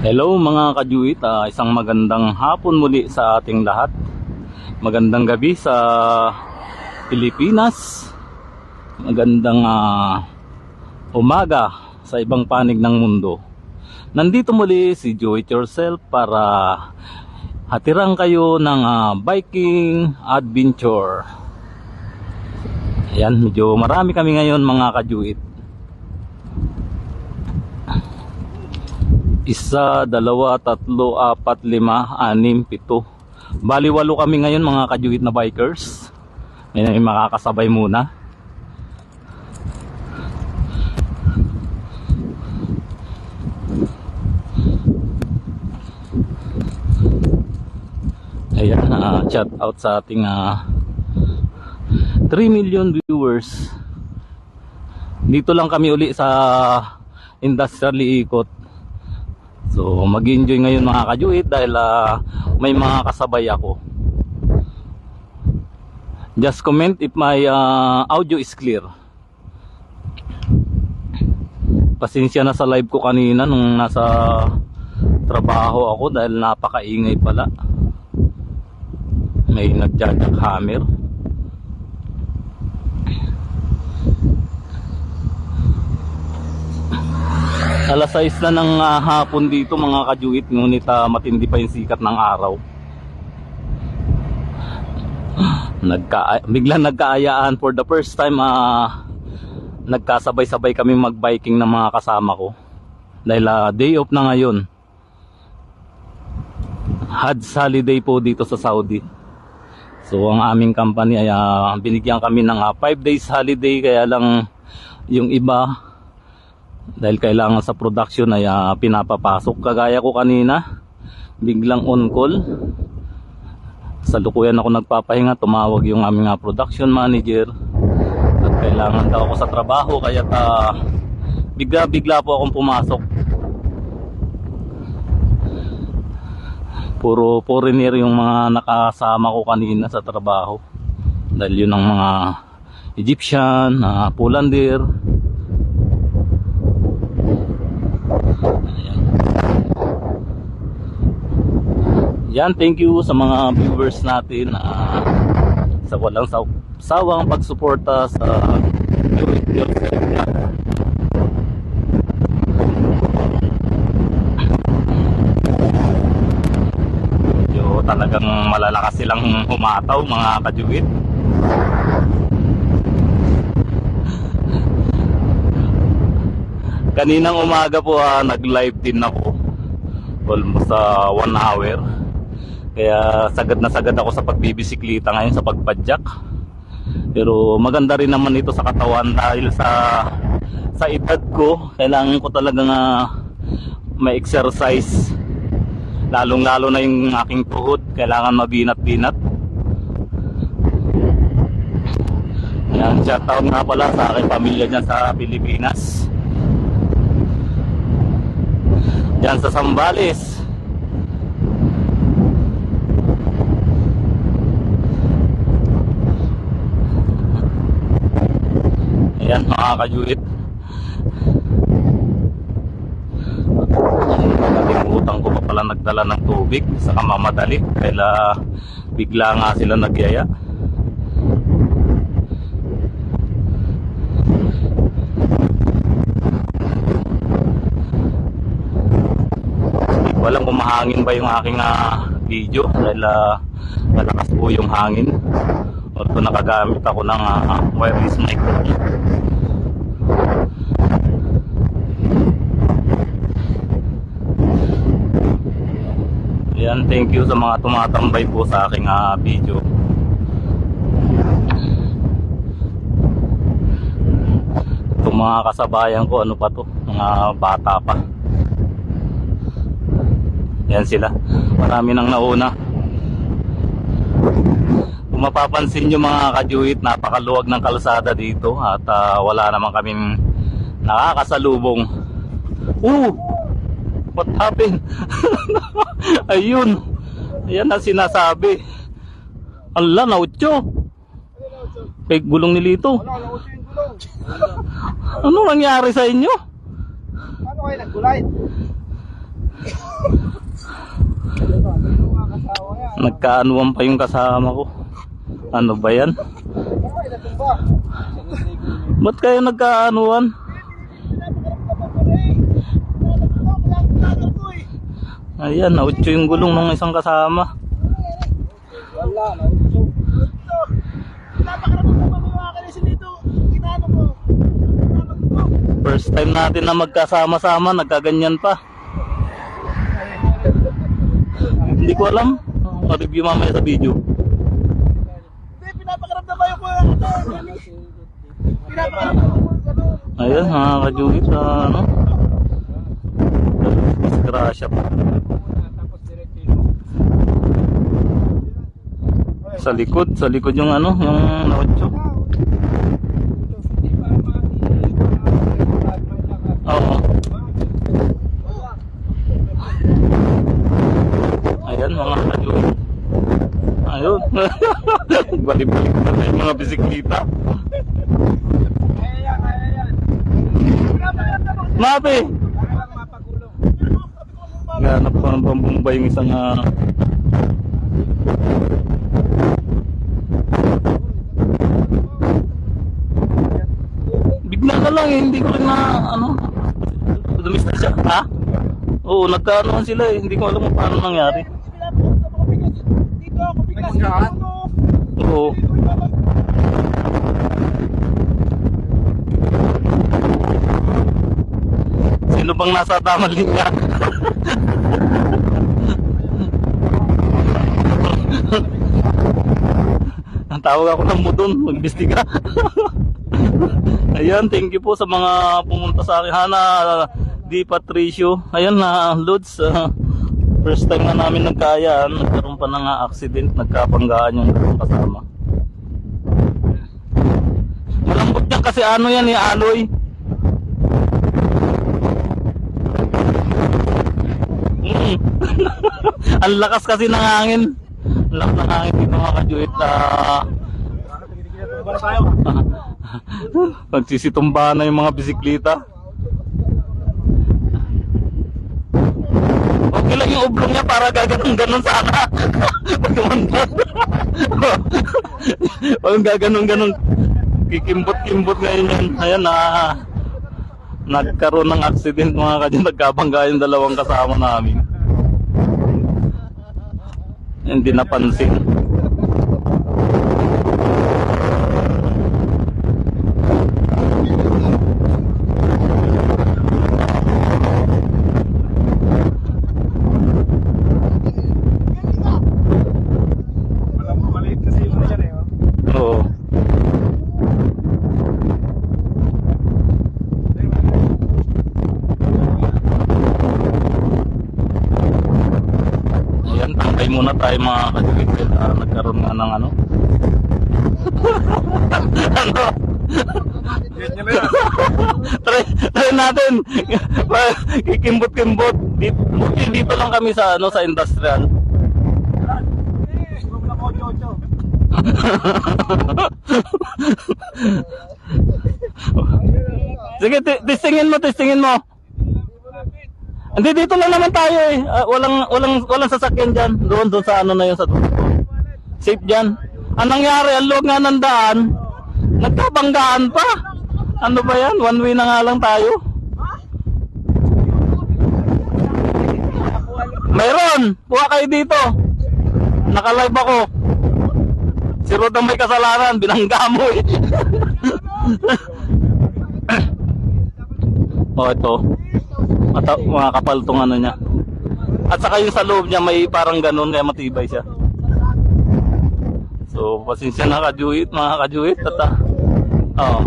Hello mga kajuit, Ah, isang magandang hapon muli sa ating lahat. Magandang gabi sa Pilipinas. Magandang ah, umaga sa ibang panig ng mundo. Nandito muli si Do It Yourself para hatirang kayo ng ah, biking adventure. Ayan, medyo marami kami ngayon mga kajuit. Isa, dalawa, tatlo, apat, lima, anim, pito. Bali walo kami ngayon mga kajuit na bikers. May, may makakasabay muna. Ayan, ah, shout out sa ating ah, 3 million viewers. Dito lang kami uli sa industrial ikot. So, mag-enjoy ngayon mga kajuit dahil ah, may mga kasabay ako. Just comment if my ah, audio is clear. Pasensya na sa live ko kanina nung nasa trabaho ako dahil napakaingay pala. May nagjajakhammer. Alas 6 na ng ah, hapon dito mga kajuit ngunit ah, matindi pa yung sikat ng araw. Nagka biglang nagkaayaan for the first time ah, nagkasabay-sabay kami mag-biking ng mga kasama ko. Dahil ah, day off na ngayon. Hajj holiday po dito sa Saudi. So ang aming company ay ah, binigyan kami ng 5 days holiday kaya lang yung iba dahil kailangan sa production ay ah, pinapapasok. Kagaya ko kanina biglang on call. Sa lukuyan ako nagpapahinga tumawag yung aming ah, production manager. At kailangan daw ako sa trabaho kaya ta bigla bigla po akong pumasok. Puro foreigner yung mga nakasama ko kanina sa trabaho. Dahil yun ang mga Egyptian, uh, Polander Yan, thank you sa mga viewers natin ah, sa walang saw sawang pagsuporta sa Vlog. Medyo talagang malalakas silang humataw mga kajuit. Kaninang umaga po ah, nag-live din ako almost sa 1 hour. Kaya sagad na sagad ako sa pagbibisikleta ngayon sa pagpadyak. Pero maganda rin naman ito sa katawan dahil sa sa edad ko, kailangan ko talaga nga may exercise. Lalong lalo na yung aking tuhod, kailangan mabinat-binat. Yan, shoutout nga pala sa aking pamilya dyan sa Pilipinas. Diyan sa Sambales. Ayan mga kajuit. Nakalimutan ko pa pala nagdala ng tubig sa kamamadali dahil ah, bigla nga sila nagyaya. Hindi ko ba yung aking ah, video dahil ah, malakas po yung hangin. Although nakagamit ako ng ah, wireless microphone. Yan, thank you sa mga tumatambay po sa aking ah, video. Itong mga kasabayan ko, ano pa to? Mga bata pa. Yan sila. Marami nang nauna. Kung mapapansin nyo mga kajuit, napakaluwag ng kalsada dito at ah, wala naman kaming nakakasalubong. Oo! What happened? Ayun. Yan ang sinasabi. Allah, nautyo. Kay gulong ni Lito. Ano. Ano nangyari sa inyo? Paano kayo nagkulay? Nagkaanuan pa yung kasama ko. Ano ba yan? Ba't kayo nagkaanuan? Ayan, nautso yung gulong ng isang kasama. Wala, mo. First time natin na magkasama-sama, nagkaganyan pa. Hindi ko alam. Ma-review mamaya sa video. Hindi, pinapakaramdam ba yung kuya ito? Pinapakaramdam mo ano? Ayan, mga kajuhit sa ano. Disgrasya pa. Sa likod, sa likod yung ano, yung nautso. Oo. Ayan, mga kajuhit. Ayun. Balik-balik na yung mga kasi Mapi! Ganap ko ng pambumba yung isang ah, Bigla na lang eh, hindi ko rin na ano Dumista siya, ha? Oo, nagkaanoan sila eh, hindi ko alam kung paano nangyari? Oo, sino bang nasa tamang linya? Ang tawag ako ng mudon, magbestiga. Ayan, thank you po sa mga pumunta sa akin. Hana, Di Patricio. Ayan na, Lods. ah, first time na namin nagkayaan. Nagkaroon pa ng ah, accident. Nagkapanggaan yung kasama. Malambot yan kasi ano yan eh, aloy. Mm. Ang lakas kasi ng hangin. Ang lakas ng hangin mga kajuit. Ah, Para tayo. Nagsisitumba na yung mga bisikleta. Okay lang yung oblong niya para gaganon-ganon sana. Pag umandar. Pag gaganon-ganon. Kikimbot-kimbot ngayon yan. Ayan na. nagkaroon ng accident mga kadyan. Nagkabangga yung dalawang kasama namin. Hindi napansin. Walang maliit kasi yung yan eh. oh. Oo. Ayan, tangkay muna tayo mga kadikit. Ah, nagkaroon nga ng ano. ano? Try, try natin. Kikimbot-kimbot. Dito, dito lang kami sa ano sa industrial. Sige, ti- testingin mo, testingin mo. Hindi dito lang naman tayo eh. Ah, walang walang walang sasakyan diyan. Doon doon sa ano na 'yon sa dulo. Safe diyan. Ang nangyari, ang loob nga ng daan, nagkabanggaan pa. Ano ba 'yan? One way na nga lang tayo. Mayroon! Buha kayo dito! Naka-live ako. Si Rod may kasalanan, binangga mo eh. oh, ito. Mata, mga kapal tong ano niya. At saka yung sa loob niya may parang ganun kaya matibay siya. So, pasensya na kajuit, mga kajuit. At, ah, oh.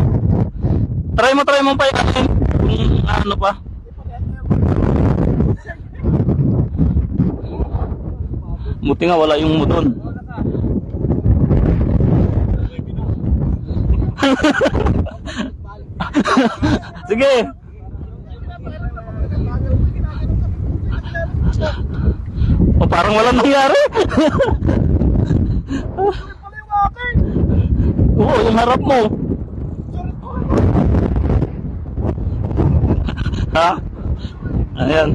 Try mo, try mo pa yan. Kung ano pa. Buti nga wala yung mudon. Sige. O parang walang nangyari. Oo, yung harap mo. ha? Ayan.